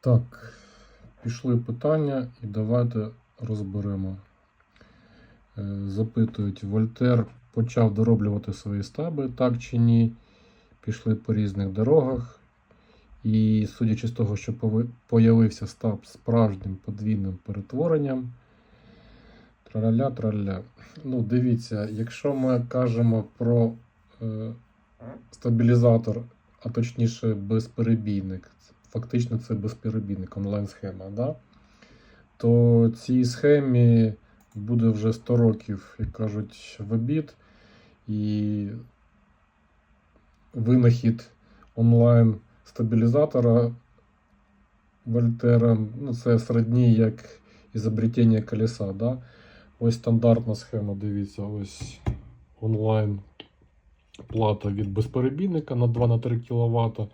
Так, пішли питання і давайте розберемо. Е, Запитують, Вольтер почав дороблювати свої стаби, так чи ні? Пішли по різних дорогах. І судячи з того, що появився стаб справжнім подвійним перетворенням. Траля, траля. Ну, дивіться, якщо ми кажемо про е, стабілізатор, а точніше безперебійник, фактично це безперебійник, онлайн-схема, да? то цій схемі буде вже 100 років, як кажуть, в обід. І винахід онлайн стабілізатора Вольтера, ну, це сродні як ізобретення колеса. Да? Ось стандартна схема, дивіться, ось онлайн плата від безперебійника на 2-3 кВт.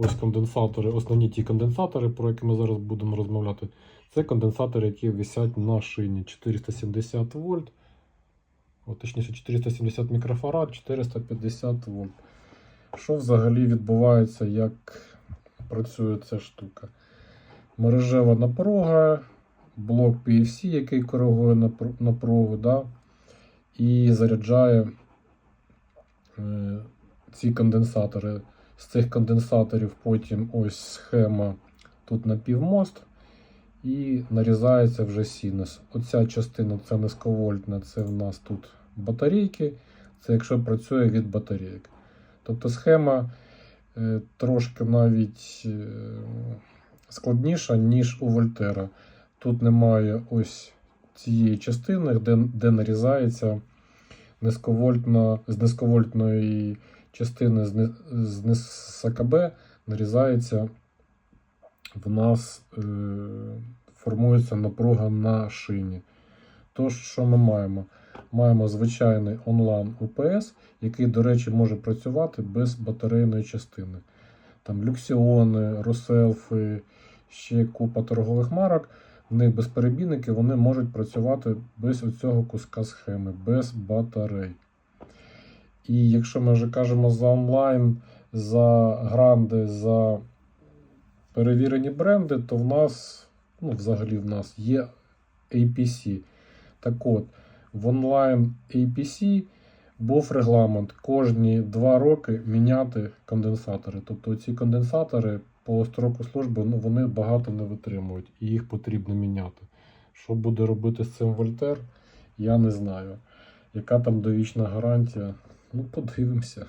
Ось конденсатори, основні ті конденсатори, про які ми зараз будемо розмовляти. Це конденсатори, які висять на шині 470 вольт. О, точніше 470 мікрофарад, 450 вольт. Що взагалі відбувається, як працює ця штука? Мережева напруга, блок PFC, який коригує напругу, да? і заряджає е, ці конденсатори. З цих конденсаторів потім ось схема тут на півмост і нарізається вже синус. Оця частина це низьковольтна, це в нас тут батарейки. Це якщо працює від батарейок. Тобто схема е, трошки навіть е, складніша, ніж у Вольтера. Тут немає ось цієї частини, де, де нарізається низьковольтна, з низьковольтної частини з, НСКБ нарізається в нас е, формується напруга на шині. Тож, що ми маємо? Маємо звичайний онлайн УПС, який, до речі, може працювати без батарейної частини. Там люксіони, Роселфи, ще купа торгових марок. В них безперебійники вони можуть працювати без оцього куска схеми, без батарей. І якщо ми вже кажемо за онлайн, за гранди, за перевірені бренди, то в нас, ну, взагалі в нас є APC. Так от, в онлайн APC був регламент кожні 2 роки міняти конденсатори. Тобто ці конденсатори по строку служби ну, вони багато не витримують і їх потрібно міняти. Що буде робити з цим Вольтер, я не знаю. Яка там довічна гарантія? Ну, подивимося.